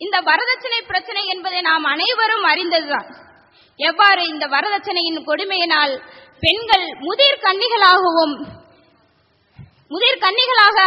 இந்த வரதட்சணை பிரச்சனை என்பதை நாம் அனைவரும் அறிந்ததுதான். எவ்வாறு இந்த வரதட்சணையின் கொடுமையினால் பெண்கள் முதிர் கன்னிகளாகவும் முதிர் கன்னிகளாக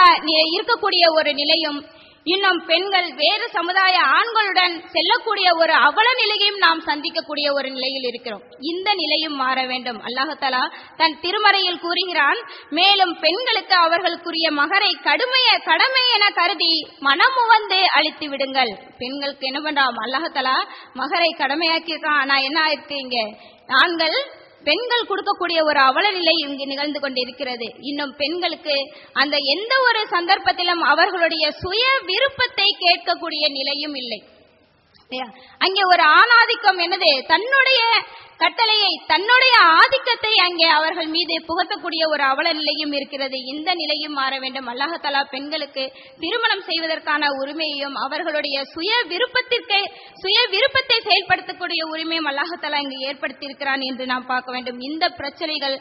இருக்கக்கூடிய ஒரு நிலையும் இன்னும் பெண்கள் வேறு சமுதாய ஆண்களுடன் செல்லக்கூடிய ஒரு அவல நிலையையும் நாம் சந்திக்கக்கூடிய ஒரு நிலையில் இருக்கிறோம். இந்த நிலையும் மாற வேண்டும். அல்லாஹாலா தன் திருமறையில் கூறுகிறான் மேலும் பெண்களுக்கு அவர்களுக்குரிய மகரை கடுமைய கடமை என கருதி மனமுவந்து அழித்து விடுங்கள். பெண்களுக்கு என்ன பண்றோம்? அல்லாஹாலா மகரை கடமையாக்கியிருக்கான். ஆனா என்ன ஆயிருக்கு இங்க? ஆண்கள் பெண்கள் கொடுக்கக்கூடிய ஒரு அவல நிலை இங்கு நிகழ்ந்து கொண்டிருக்கிறது. இன்னும் பெண்களுக்கு அந்த எந்த ஒரு சந்தர்ப்பத்திலும் அவர்களுடைய சுய விருப்பத்தை கேட்கக்கூடிய நிலையும் இல்லை. அங்கே ஒரு ஆணாதிக்கம் என்னது? தன்னுடைய கட்டளையை தன்னுடைய ஆதிக்கத்தை அங்கே அவர்கள் மீது புகட்டக்கூடிய ஒரு அவல நிலையும் இருக்கிறது. இந்த நிலையும் மாற வேண்டும். அல்லாஹலா பெண்களுக்கு திருமணம் செய்வதற்கான உரிமையையும் அவர்களுடைய சுய விருப்பத்திற்கு சுய விருப்பத்தை செயல்படுத்தக்கூடிய உரிமையும் அல்லாஹலா இங்கு ஏற்படுத்தியிருக்கிறான் என்று நாம் பார்க்க வேண்டும். இந்த பிரச்சனைகள்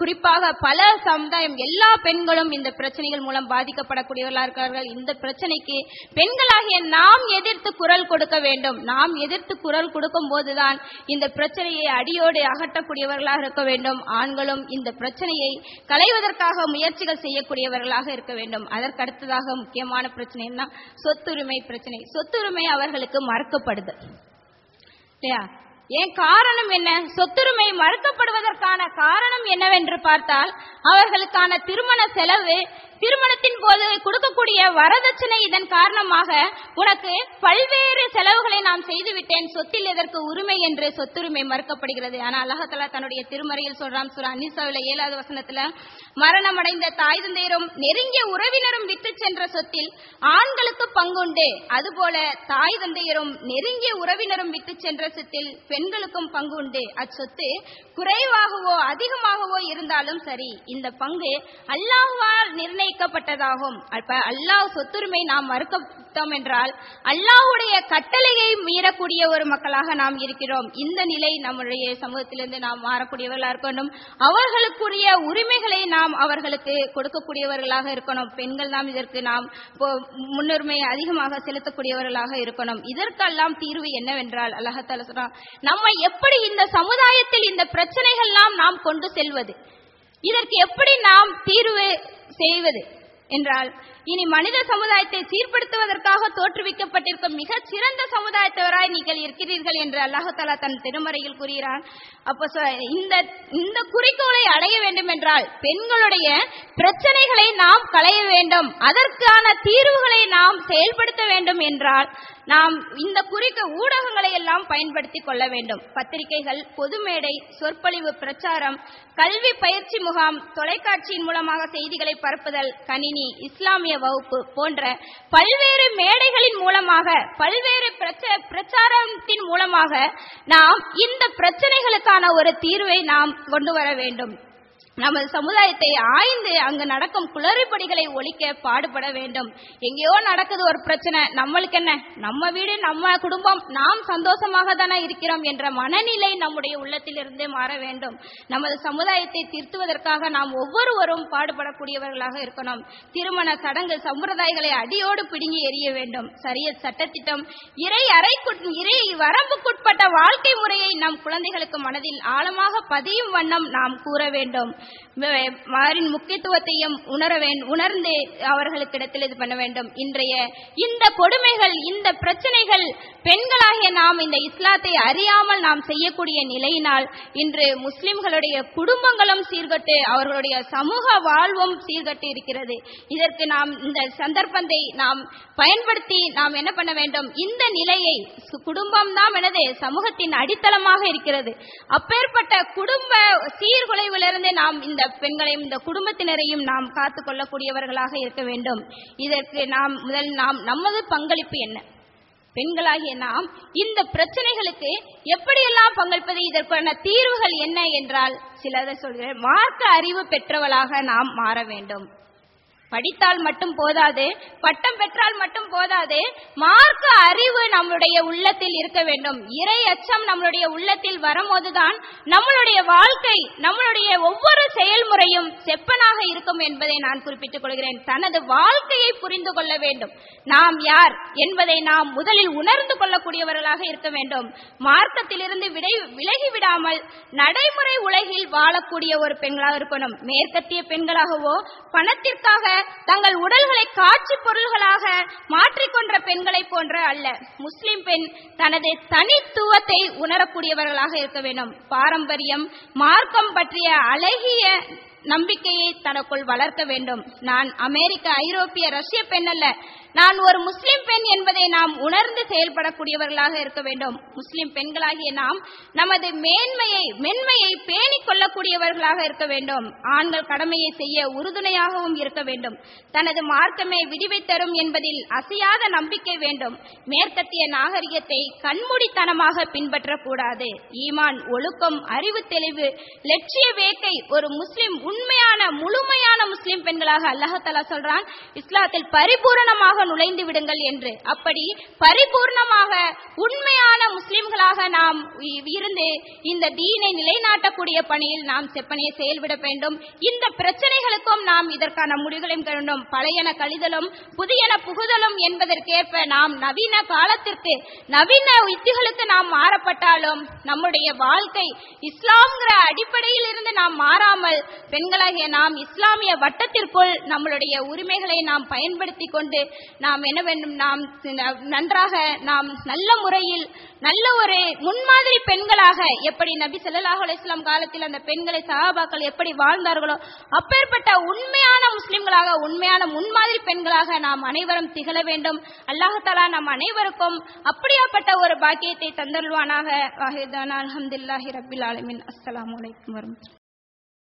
குறிப்பாக பல சமுதாயம் எல்லா பெண்களும் இந்த பிரச்சனைகள் மூலம் பாதிக்கப்படக்கூடியவர்களாக இருக்கிறார்கள். இந்த பிரச்சனைக்கு பெண்களாகிய நாம் எதிர்த்து குரல் கொடுக்க வேண்டும். வேண்டும். நாம் எதிர்த்து குரல் கொடுக்கும் போதுதான் இந்த பிரச்சனையை அடியோடு அகற்றக்கூடியவர்களாக இருக்க வேண்டும். ஆண்களும் இந்த பிரச்சனையை களைவதற்காக முயற்சிகள் செய்யக்கூடியவர்களாக இருக்க வேண்டும். அதற்கடுத்ததாக முக்கியமான பிரச்சனை என்ன? சொத்துரிமை பிரச்சனை. சொத்துரிமை அவர்களுக்கு மறுக்கப்படுது. இல்லையா? ஏன் காரணம் என்ன? சொத்துரிமை மறுக்கப்படுவதற்கான காரணம் என்னவென்று பார்த்தால் அவர்களுக்கான திருமண செலவு திருமணத்தின் போது கொடுக்கக்கூடிய வரதட்சணை இதன் காரணமாக உனக்கு பல்வேறு செலவுகளை நான் செய்துவிட்டேன். சொத்தில் எதற்கு உரிமை என்று சொத்துரிமை மறுக்கப்படுகிறது. ஆனால் அல்லாஹலா தன்னுடைய திருமறையில் சொல்றான் சுரா அனிசாவில ஏழாவது வசனத்துல மரணமடைந்த தாய் தந்தையரும் நெருங்கிய உறவினரும் விட்டு சென்ற சொத்தில் ஆண்களுக்கு பங்குண்டு. அதுபோல தாய் தந்தையரும் நெருங்கிய உறவினரும் விட்டு சென்ற சொத்தில் பெண்களுக்கும் பங்கு உண்டு அச்சொத்து குறைவாகவோ அதிகமாகவோ இருந்தாலும் சரி இந்த பங்கு அல்லாஹ்வால் நிர்ணயிக்கப்பட்டதாகும் அப்ப அல்லாஹ் சொத்துரிமை நாம் மறுக்கப்பட்டோம் என்றால் அல்லாஹுடைய கட்டளையை மீறக்கூடிய ஒரு மக்களாக நாம் இருக்கிறோம். இந்த நிலை நம்முடைய சமூகத்திலிருந்து நாம் மாறக்கூடியவர்களாக இருக்கணும். அவர்களுக்குரிய உரிமைகளை நாம் அவர்களுக்கு கொடுக்கக்கூடியவர்களாக இருக்கணும். பெண்கள் நாம் இதற்கு நாம் முன்னுரிமை அதிகமாக செலுத்தக்கூடியவர்களாக இருக்கணும். இதற்கெல்லாம் தீர்வு என்னவென்றால் அல்லாஹால சொல்றான் நம்ம எப்படி இந்த சமுதாயத்தில் இந்த பிரச்சனைகள்லாம் நாம் கொண்டு செல்வது? இதற்கு எப்படி நாம் தீர்வு செய்வது. என்றால் இனி மனித சமுதாயத்தை சீர்படுத்துவதற்காக தோற்றுவிக்கப்பட்டிருக்கும் மிக சிறந்த சமுதாயத்தவராய் நீங்கள் இருக்கிறீர்கள் என்று அல்லாஹாலா தன் திருமறையில் கூறுகிறான். அப்போ இந்த இந்த குறிக்கோளை அடைய வேண்டும் என்றால் பெண்களுடைய பிரச்சனைகளை நாம் களைய வேண்டும். அதற்கான தீர்வுகளை நாம் செயல்படுத்த வேண்டும் என்றால் நாம் இந்த குறிக்க ஊடகங்களை எல்லாம் பயன்படுத்தி கொள்ள வேண்டும். பத்திரிகைகள் பொது மேடை சொற்பொழிவு பிரச்சாரம் கல்வி பயிற்சி முகாம் தொலைக்காட்சியின் மூலமாக செய்திகளை பரப்புதல் கணினி இஸ்லாமிய வகுப்பு போன்ற பல்வேறு மேடைகளின் மூலமாக பல்வேறு பிரச்ச- பிரச்சாரத்தின் மூலமாக நாம் இந்த பிரச்சனைகளுக்கான ஒரு தீர்வை நாம் கொண்டு வர வேண்டும். நமது சமுதாயத்தை ஆய்ந்து அங்கு நடக்கும் குளறுபடிகளை ஒழிக்க பாடுபட வேண்டும். எங்கேயோ நடக்குது ஒரு பிரச்சனை நம்மளுக்கு என்ன? நம்ம வீடு நம்ம குடும்பம் நாம் சந்தோஷமாக தானே இருக்கிறோம் என்ற மனநிலை நம்முடைய உள்ளத்திலிருந்தே மாற வேண்டும். நமது சமுதாயத்தை திருத்துவதற்காக நாம் ஒவ்வொருவரும் பாடுபடக்கூடியவர்களாக இருக்கணும். திருமண சடங்கு சம்பிரதாயங்களை அடியோடு பிடுங்கி எறிய வேண்டும். சரிய சட்டத்திட்டம் இறை அறைக்குட் இறை வரம்புக்குட்பட்ட வாழ்க்கை முறையை நம் குழந்தைகளுக்கு மனதில் ஆழமாக பதியும் வண்ணம் நாம் கூற வேண்டும். மாரின் முக்கியத்துவத்தையும் உணர உணர்ந்து அவர்களுக்கிடத்தில் இது பண்ண வேண்டும். இன்றைய இந்த கொடுமைகள் இந்த பிரச்சனைகள் பெண்களாகிய நாம் இந்த இஸ்லாத்தை அறியாமல் நாம் செய்யக்கூடிய நிலையினால் இன்று முஸ்லிம்களுடைய குடும்பங்களும் சீர்கட்டு அவர்களுடைய சமூக வாழ்வும் சீர்கட்டு இருக்கிறது. இதற்கு நாம் இந்த சந்தர்ப்பத்தை நாம் பயன்படுத்தி நாம் என்ன பண்ண வேண்டும்? இந்த நிலையை குடும்பம் தான் எனது சமூகத்தின் அடித்தளமாக இருக்கிறது. அப்பேற்பட்ட குடும்ப சீர்குலைவிலிருந்து நாம் இந்த பெண்களையும் இந்த குடும்பத்தினரையும் நாம் காத்துக் கொள்ளக்கூடியவர்களாக இருக்க வேண்டும். இதற்கு நாம் முதல் நாம் நமது பங்களிப்பு என்ன? பெண்களாகிய நாம் இந்த பிரச்சனைகளுக்கு எப்படியெல்லாம் பங்களிப்பது? இதற்கான தீர்வுகள் என்ன என்றால் சிலரை சொல்கிறேன் மார்க்க அறிவு பெற்றவளாக நாம் மாற வேண்டும். படித்தால் மட்டும் போதாது பட்டம் பெற்றால் மட்டும் போதாது மார்க்க அறிவு நம்முடைய உள்ளத்தில் இருக்க வேண்டும். இறை அச்சம் நம்மளுடைய உள்ளத்தில் வரும்போதுதான் நம்மளுடைய வாழ்க்கை நம்மளுடைய ஒவ்வொரு செயல்முறையும் செப்பனாக இருக்கும் என்பதை நான் குறிப்பிட்டுக் கொள்கிறேன். தனது வாழ்க்கையை புரிந்து கொள்ள வேண்டும். நாம் யார் என்பதை நாம் முதலில் உணர்ந்து கொள்ளக்கூடியவர்களாக இருக்க வேண்டும். மார்க்கத்திலிருந்து விடை விலகி விடாமல் நடைமுறை உலகில் வாழக்கூடிய ஒரு பெண்களாக இருக்கணும். மேற்கத்திய பெண்களாகவோ பணத்திற்காக தங்கள் உடல்களை காட்சி பொருள்களாக மாற்றிக்கொண்ட பெண்களை போன்ற அல்ல. முஸ்லிம் பெண் தனது தனித்துவத்தை உணரக்கூடியவர்களாக இருக்க வேண்டும். பாரம்பரியம் மார்க்கம் பற்றிய அழகிய நம்பிக்கையை தனக்குள் வளர்க்க வேண்டும். நான் அமெரிக்க ஐரோப்பிய ரஷ்ய பெண் அல்ல. நான் ஒரு முஸ்லிம் பெண் என்பதை நாம் உணர்ந்து செயல்படக்கூடியவர்களாக இருக்க வேண்டும். முஸ்லிம் பெண்களாகிய நாம் நமது மேன்மையை மென்மையை உணரக்கூடியவர்களாக இருக்க வேண்டும். ஆண்கள் கடமையை செய்ய உறுதுணையாகவும் இருக்க வேண்டும். தனது மார்க்கமே விடிவை தரும் என்பதில் அசையாத நம்பிக்கை வேண்டும். மேற்கத்திய நாகரிகத்தை கண்மூடித்தனமாக பின்பற்றக்கூடாது. ஈமான் ஒழுக்கம் அறிவு தெளிவு லட்சிய வேக்கை ஒரு முஸ்லிம் உண்மையான முழுமையான முஸ்லிம் பெண்களாக அல்லாஹாலா சொல்றான் இஸ்லாத்தில் பரிபூரணமாக நுழைந்து விடுங்கள் என்று. அப்படி பரிபூர்ணமாக உண்மை முஸ்லிம்களாக நாம் இருந்து இந்த தீனை நிலைநாட்டக்கூடிய பணியில் நாம் செப்பனையை செயல்பட வேண்டும். இந்த பிரச்சனைகளுக்கும் நாம் இதற்கான முடிவுகளையும் வேண்டும் பழையன கழிதலும் புதியன புகுதலும் என்பதற்கேற்ப நாம் நவீன காலத்திற்கு நவீன யுத்திகளுக்கு நாம் மாறப்பட்டாலும் நம்முடைய வாழ்க்கை இஸ்லாம்ங்கிற அடிப்படையில் இருந்து நாம் மாறாமல் பெண்களாகிய நாம் இஸ்லாமிய வட்டத்திற்குள் நம்மளுடைய உரிமைகளை நாம் பயன்படுத்தி கொண்டு நாம் என்ன வேண்டும்? நாம் நன்றாக நாம் நல்ல முறையில் நல்ல ஒரு முன்மாதிரி பெண்களாக எப்படி நபி ஸல்லல்லாஹு அலிஸ்லாம் காலத்தில் அந்த பெண்களை சஹாபாக்கள் எப்படி வாழ்ந்தார்களோ அப்பேற்பட்ட உண்மையான முஸ்லிம்களாக உண்மையான முன்மாதிரி பெண்களாக நாம் அனைவரும் திகழ வேண்டும். அல்லாஹாலா நாம் அனைவருக்கும் அப்படியாப்பட்ட ஒரு பாக்கியத்தை தந்தருள்வானாக. வாஹிதானா அல்ஹம்துலில்லாஹி ரப்பில் ஆலமீன். அஸ்ஸலாமு அலைக்கும் வரஹ்மத்துல்லாஹி